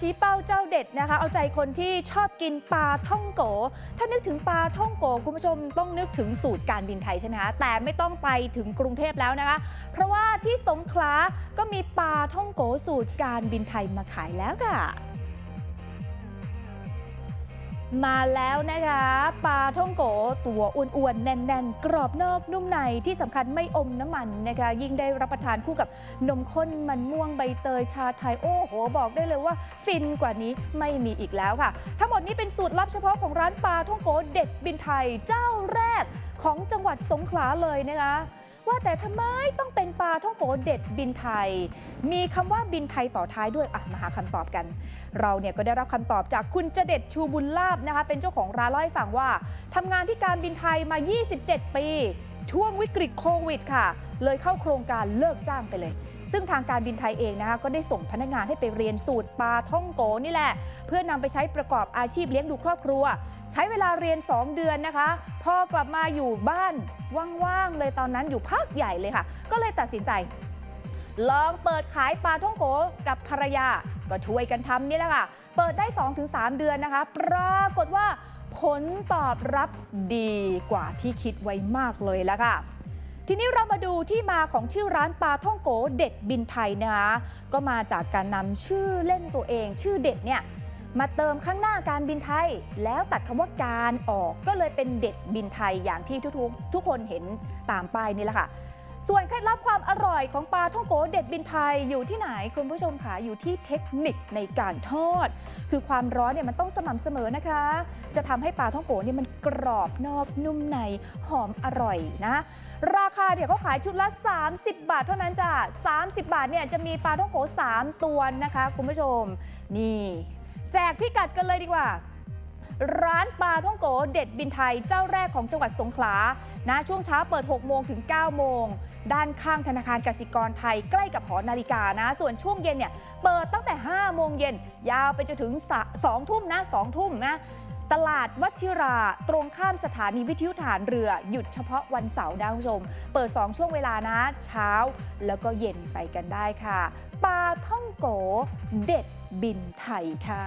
ชี้เป้าเจ้าเด็ดนะคะ เอาใจคนที่ชอบกินปลาท่องโก ถ้านึกถึงปลาท่องโกคุณผู้ชมต้องนึกถึงสูตรการบินไทยใช่ไหมคะแต่ไม่ต้องไปถึงกรุงเทพแล้วนะคะ เพราะว่าที่สงขลาก็มีปลาท่องโกสูตรการบินไทยมาขายแล้วค่ะ มาแล้วนะคะปลาท่องโกตัวอ้วนๆ แน่นๆ กรอบนอกนุ่มในที่สำคัญไม่อมน้ำมันนะคะ ยิ่งได้รับประทานคู่กับนมข้นมันม่วงใบเตยชาไทย โอ้โห บอกได้เลยว่า ฟินกว่านี้ไม่มีอีกแล้วค่ะ ทั้งหมดนี้เป็นสูตรลับเฉพาะของร้านปลาท่องโกเด็ดบินไทยเจ้าแรกของจังหวัดสงขลาเลยนะคะว่าแต่ทำไมต้องเป็นปลาท่องโกเด็ดบินไทย มีคำว่าบินไทยต่อท้ายด้วยอะมาหาคำตอบกัน เราเนี่ยก็ได้รับคำตอบจากคุณเจเด็ดชูบุญลาบนะคะ เป็นเจ้าของร้านเล่าให้ฟังว่าทำงานที่การบินไทยมา 27 ปี ช่วงวิกฤตโควิดค่ะ เลยเข้าโครงการเลิกจ้างไปเลย ซึ่งทางการบินไทยเองนะคะก็ได้ส่งพนักงานให้ไปเรียนสูตรปลาท่องโกนี่แหละ เพื่อนำไปใช้ประกอบอาชีพเลี้ยงดูครอบครัว ใช้เวลาเรียน 2 เดือนนะคะ พอกลับมาอยู่บ้านว่างๆเลยตอนนั้นอยู่พักใหญ่เลยค่ะ ก็เลยตัดสินใจ ลองเปิดขายปลาท่องโกกับภรรยา ก็ช่วยกันทำนี่แหละค่ะ เปิดได้ 2-3 เดือนนะคะ ปรากฏว่าผลตอบรับดีกว่าที่คิดไว้มากเลยแล้วค่ะ ทีนี้เรามาดูที่มาของชื่อร้านปลาท่องโกเด็ดบินไทยนะคะก็มาจากการนำชื่อเล่นตัวเอง ชื่อเด็ดเนี่ยมาเติมข้างหน้าการบินไทย แล้วตัดคำว่าการออกก็เลยเป็นเด็ดบินไทยอย่างที่ทุกทุกคนเห็นตามป้ายนี่แหละค่ะ ส่วนเคล็ดลับความอร่อยของปลาท่องโกเด็ดบินไทยอยู่ที่ไหนคุณผู้ชมคะอยู่ที่เทคนิคในการทอด คือความร้อนเนี่ยมันต้องสม่ำเสมอนะคะ จะทำให้ปลาท่องโกเนี่ยมันกรอบนอกนุ่มในหอมอร่อยนะ ราคาเนี่ยเขาขายชุดละ 30 บาทเท่านั้นจ้ะ30 บาทเนี่ยจะมีปลาท่องโก 3 ตัวนะคะ คุณผู้ชม นี่ แจกพิกัดกันเลยดีกว่าร้านปลาท่องโกเด็ดบินไทยเจ้าแรกของจังหวัดสงขลา นะ ช่วงเช้าเปิด 6 โมงถึง 9 โมง ด้านข้างธนาคารกสิกรไทยใกล้กับหอนาฬิกานะ ส่วนช่วงเย็นเนี่ยเปิดตั้งแต่ 5 โมงเย็น ยาวไปจนถึง 2 ทุ่มนะ 2 ทุ่มนะ ตลาดวัชิราตรงข้ามสถานีวิทยุฐานเรือ หยุดเฉพาะวันเสาร์นะคุณผู้ชม เปิด 2 ช่วงเวลานะ เช้าแล้วก็เย็นไปกันได้ค่ะ ปลาท่องโกเด็ดบินไทยค่ะ